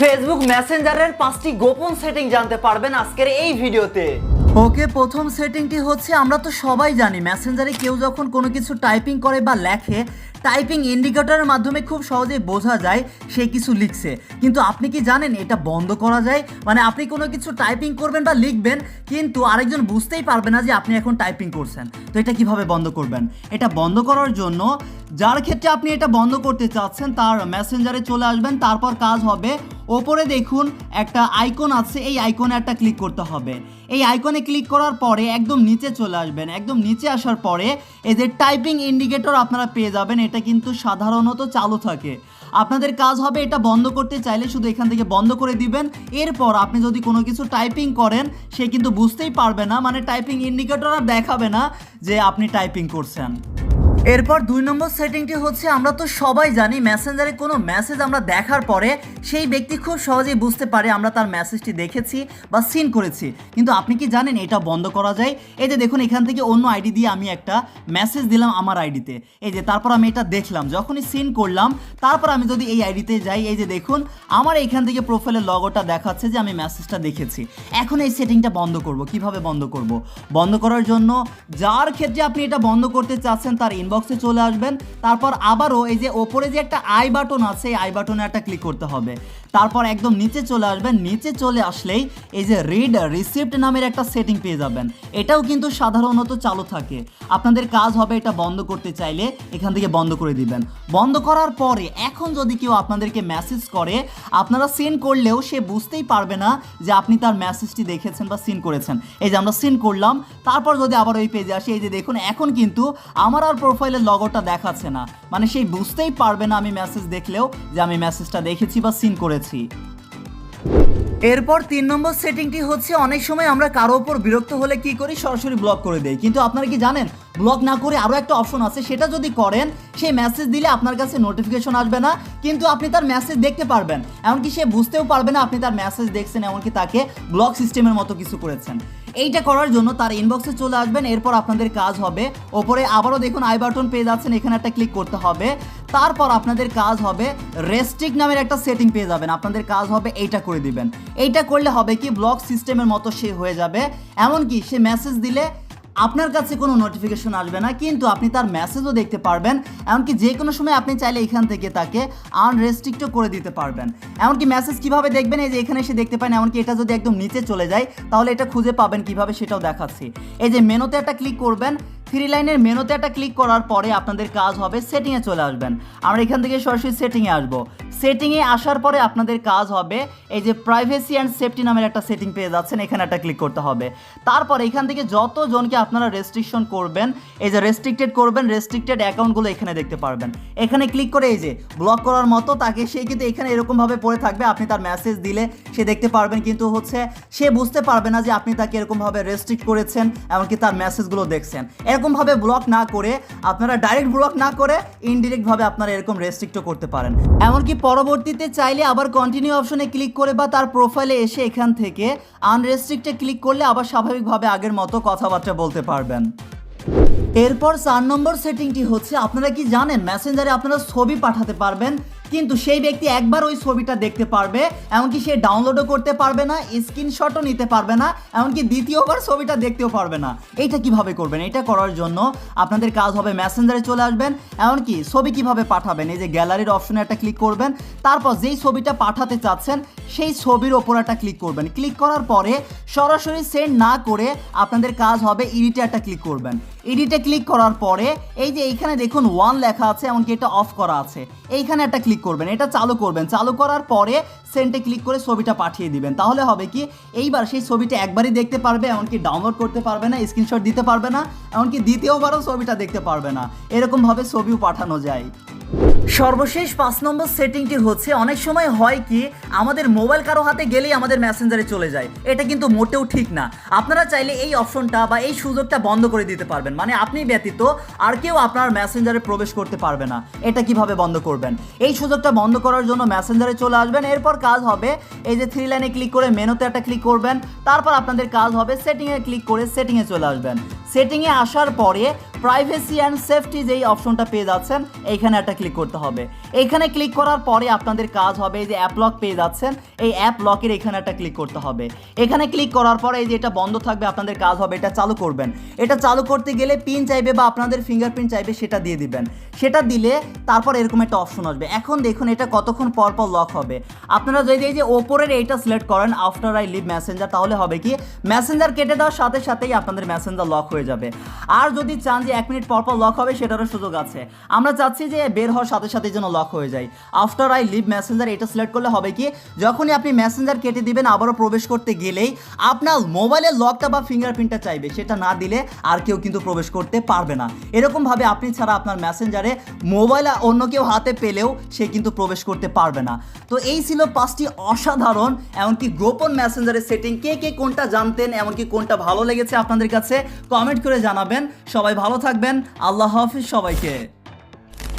Facebook মেসেঞ্জারের পাঁচটি গোপন setting জানতে পারবেন আজকের এই ভিডিওতে। ওকে, প্রথম সেটিংটি হচ্ছে, আমরা তো সবাই জানি মেসেঞ্জারে কেউ যখন কোনো কিছু টাইপিং করে বা লেখে টাইপিং ইন্ডিকেটরের মাধ্যমে খুব সহজেই বোঝা যায় সে কিছু লিখছে। কিন্তু আপনি কি জানেন এটা বন্ধ করা যায়? মানে আপনি কোনো কিছু টাইপিং করবেন বা লিখবেন, কিন্তু আরেকজন বুঝতেই পারবে না যে আপনি এখন টাইপিং করছেন। তো এটা কীভাবে বন্ধ করবেন? এটা বন্ধ করার জন্য যার ক্ষেত্রে আপনি এটা বন্ধ করতে চাচ্ছেন, তার মেসেঞ্জারে চলে আসবেন, তারপর কাজ হবে ওপরে দেখুন একটা আইকন আছে, এই আইকনে একটা ক্লিক করতে হবে। এই আইকনে ক্লিক করার পরে একদম নিচে চলে আসবেন। একদম নিচে আসার পরে এই যে টাইপিং ইন্ডিকেটর আপনারা পেয়ে যাবেন এটা কিন্তু সাধারণত চালু থাকে। আপনাদের কাজ হবে এটা বন্ধ করতে চাইলে শুধু এখান থেকে বন্ধ করে দিবেন। এরপর আপনি যদি কোনো কিছু টাইপিং করেন, সে কিন্তু বুঝতেই পারবে না। মানে টাইপিং ইন্ডিকেটর আর দেখাবে না যে আপনি টাইপিং করছেন। এরপর দুই নম্বর সেটিংটি হচ্ছে, আমরা তো সবাই জানি মেসেঞ্জারে কোনো মেসেজ আমরা দেখার পরে সেই ব্যক্তি খুব সহজেই বুঝতে পারে আমরা তার মেসেজটি দেখেছি বা সিন করেছি। কিন্তু আপনি কি জানেন এটা বন্ধ করা যায়? এই যে দেখুন, এখান থেকে অন্য আইডি দিয়ে আমি একটা মেসেজ দিলাম আমার আইডিতে এই যে তারপর আমি এটা দেখলাম, যখনই সিন করলাম, তারপর আমি যদি এই আইডিতে যাই, এই যে দেখুন, আমার এখান থেকে প্রোফাইলের লগোটা দেখাচ্ছে যে আমি মেসেজটা দেখেছি। এখন এই সেটিংটা বন্ধ করব, কীভাবে বন্ধ করব? বন্ধ করার জন্য যার ক্ষেত্রে আপনি এটা বন্ধ করতে চাচ্ছেন, তার ইনবক্সে চলে আসবেন। তারপর আবারও এই যে ওপরে যে একটা আই বাটন আছে আই বাটনে একটা ক্লিক করতে হবে। তারপর একদম নিচে চলে আসবেন। নিচে চলে আসলেই এই যে রিড রিসিপ্ট নামের একটা সেটিং পেয়ে যাবেন। এটাও কিন্তু সাধারণত চালু থাকে। আপনাদের কাজ হবে এটা বন্ধ করতে চাইলে এখান থেকে বন্ধ করে দিবেন। বন্ধ করার পরে এখন যদি কেউ আপনাদেরকে মেসেজ করে, আপনারা সিন করলেও সে বুঝতেই পারবে না যে আপনি তার মেসেজটি দেখেছেন বা সিন করেছেন। এই যে আমরা সিন করলাম, তারপর যদি আবার ওই পেজে আসি, এই যে দেখুন, এখন কিন্তু আমার আর প্রোফাইলের লগোটা দেখাচ্ছে না। মানে সেই বুঝতেই পারবে না আমি মেসেজ দেখলেও যে আমি মেসেজটা দেখেছি বা সিন করেছি। এরপর তিন নম্বর সেটিংটি হচ্ছে, অনেক সময় আমরা কারও ওপর বিরক্ত হলে কি করি? সরাসরি ব্লক করে দেই। কিন্তু আপনারা কি জানেন? ব্লক না করে আরও একটা অপশন আছে, সেটা যদি করেন, সেই মেসেজ দিলে আপনার কাছে নোটিফিকেশন আসবে না, কিন্তু আপনি তার মেসেজ দেখতে পারবেন। এমনকি সে বুঝতেও পারবে না আপনি তার মেসেজ দেখছেন, এমনকি তাকে ব্লক সিস্টেমের মতো কিছু করেছেন। এইটা করার জন্য তার ইনবক্সে চলে আসবেন, এরপর আপনাদের কাজ হবে। ওপরে আবারও দেখুন আই বাটন পেয়ে যাচ্ছেন, এখানে একটা ক্লিক করতে হবে। তারপর আপনাদের কাজ হবে রেস্ট্রিক্ট নামের একটা সেটিং পেয়ে যাবেন। আপনাদের কাজ হবে এইটা করে দিবেন। এইটা করলে হবে কি ব্লক সিস্টেমের মতো সে হয়ে যাবে। এমনকি সে মেসেজ দিলে আপনার কাছে কোনো নোটিফিকেশন আসবে না, কিন্তু আপনি তার মেসেজও দেখতে পারবেন, এমনকি যে কোনো সময় আপনি চাইলে এখান থেকে তাকে আনরেস্ট্রিক্টও করে দিতে পারবেন। এমনকি মেসেজ কীভাবে দেখবেন, এই যে এখানে এসে দেখতে পান এমনকি এটা যদি একদম নিচে চলে যায়, তাহলে এটা খুঁজে পাবেন কীভাবে সেটাও দেখাচ্ছি। এই যে মেনুতে একটা ক্লিক করবেন থ্রি লাইনের মেনুতে একটা ক্লিক করার পরে আপনাদের কাজ হবে সেটিংয়ে চলে আসবেন। আমরা এখান থেকে সরাসরি সেটিংয়ে আসব। সেটিংয়ে আসার পরে আপনাদের কাজ হবে, এই যে প্রাইভেসি অ্যান্ড সেফটি নামের একটা সেটিং পেয়ে যাচ্ছেন, এখানে একটা ক্লিক করতে হবে। তারপর এখান থেকে যতজনকে আপনারা রেস্ট্রিকশন করবেন, এই যে রেস্ট্রিক্টেড করবেন রেস্ট্রিক্টেড অ্যাকাউন্টগুলো এখানে দেখতে পারবেন। এখানে ক্লিক করে এই যে ব্লক করার মতো, তাকে সে কিন্তু এখানে এরকমভাবে পড়ে থাকবে, আপনি তার মেসেজ দিলে সে দেখতে পারবেন, কিন্তু হচ্ছে সে বুঝতে পারবে না যে আপনি তাকে এরকমভাবে রেস্ট্রিক্ট করেছেন, এমনকি তার মেসেজগুলো দেখছেন। এরকমভাবে ব্লক না করে, আপনারা ডাইরেক্ট ব্লক না করে ইনডিরেক্টভাবে আপনারা এরকম রেস্ট্রিক্টও করতে পারেন। এমনকি পরবর্তীতে চাইলে আবার কন্টিনিউ অপশনে ক্লিক করে বা তার প্রোফাইলে এসে এখান থেকে আনরেস্ট্রিক্টে ক্লিক করলে আবার স্বাভাবিকভাবে আগের মতো কথাবার্তা বলতে পারবেন। এরপর চার নম্বর সেটিংটি হচ্ছে, আপনারা কি জানেন মেসেঞ্জারে আপনারা ছবি পাঠাতে পারবেন কিন্তু সেই ব্যক্তি একবার ওই ছবিটা দেখতে পারবে, এমনকি সে ডাউনলোডও করতে পারবে না স্ক্রিনশটও নিতে পারবে না, এমনকি দ্বিতীয়বার ছবিটা দেখতেও পারবে না। এইটা কীভাবে করবেন? এটা করার জন্য আপনাদের কাজ হবে মেসেঞ্জারে চলে আসবেন, এমনকি ছবি কীভাবে পাঠাবেন? এই যে গ্যালারির অপশনে একটা ক্লিক করবেন, তারপর যেই ছবিটা পাঠাতে চাচ্ছেন, সেই ছবির ওপর একটা ক্লিক করবেন। ক্লিক করার পরে সরাসরি সেন্ড না করে আপনাদের কাজ হবে এডিটে একটা ক্লিক করবেন। এডিটে ক্লিক করার পরে এই যে এইখানে দেখুন ওয়ান লেখা আছে, এমনকি এটা অফ করা আছে। এইখানে একটা ক্লিক করবেন, এটা চালু করবেন। চালু করার পরে সেন্টে ক্লিক করে ছবিটা পাঠিয়ে দিবেন। তাহলে হবে কি, এইবার সেই ছবিটা একবারই দেখতে পারবে, এমনকি ডাউনলোড করতে পারবে না স্ক্রিনশট দিতে পারবে না, এমনকি দ্বিতীয়বারও ছবিটা দেখতে পারবে না। এরকমভাবে ছবিও পাঠানো যায়। সর্বশেষ পাঁচ নম্বর সেটিংটি হচ্ছে, অনেক সময় হয় কি, আমাদের মোবাইল কারও হাতে গেলেই আমাদের মেসেঞ্জারে চলে যায়। এটা কিন্তু মোটেও ঠিক না। আপনারা চাইলে এই অপশনটা বা এই সুযোগটা বন্ধ করে দিতে পারবেন। মানে আপনি ব্যতীত আর কেউ আপনার মেসেঞ্জারে প্রবেশ করতে পারবে না। এটা কীভাবে বন্ধ করবেন? এই সুযোগটা বন্ধ করার জন্য মেসেঞ্জারে চলে আসবেন। এরপর কাজ হবে, এই যে থ্রি লাইনে ক্লিক করে মেনুতে একটা ক্লিক করবেন। তারপর আপনাদের কাজ হবে সেটিংয়ে ক্লিক করে সেটিংয়ে চলে আসবেন। সেটিংয়ে আসার পরে প্রাইভেসি অ্যান্ড সেফটি যেই অপশনটা পেয়ে যাচ্ছেন এইখানে একটা ক্লিক করতে হবে। এইখানে ক্লিক করার পরে আপনাদের কাজ হবে যে অ্যাপ লক পেয়ে যাচ্ছেন। এই অ্যাপ লকের এখানে একটা ক্লিক করতে হবে। এখানে ক্লিক করার পরে এই যে এটা বন্ধ থাকবে, আপনাদের কাজ হবে এটা চালু করবেন। এটা চালু করতে গেলে পিন চাইবে বা আপনাদের ফিঙ্গারপ্রিন্ট চাইবে সেটা দিয়ে দিবেন। সেটা দিলে তারপর এরকম একটা অপশন আসবে। এখন দেখুন এটা কতক্ষণ পর পর লক হবে। আপনারা যদি এই যে ওপরের এইটা সিলেক্ট করেন আফটার আই লিভ মেসেঞ্জার তাহলে হবে কি? মেসেঞ্জার কেটে দেওয়ার সাথে সাথেই আপনাদের মেসেঞ্জার লক হয়ে যাবে। আর যদি চান যে এক মিনিট পর পর লক হবে, সেটারও সুযোগ আছে। আমরা চাচ্ছি যে বের হওয়ার সাথে সাথে যেন লক হয়ে যায়। আফটার আই লিভ মেসেঞ্জার এটা সিলেক্ট করলে হবে কি? যখনই আপনি মেসেঞ্জার কেটে দিবেন, আবারও প্রবেশ করতে গেলেই আপনার মোবাইলের লকটা বা ফিঙ্গারপ্রিন্টটা চাইবে, সেটা না দিলে আর কেউ কিন্তু প্রবেশ করতে পারবে না। এরকমভাবে আপনি ছাড়া আপনার মেসেঞ্জারে মোবাইল অন্য কেউ হাতে পেলেও সে কিন্তু প্রবেশ করতে পারবে না। তো এই ছিল পাঁচটি অসাধারণ, এমনকি গোপন মেসেঞ্জারের সেটিং কে কে কোনটা জানতেন, এমনকি কোনটা ভালো লেগেছে আপনাদের কাছে কমেন্ট করে জানাবেন। সবাই ভালো থাকবেন। আল্লাহ হাফিজ সবাইকে।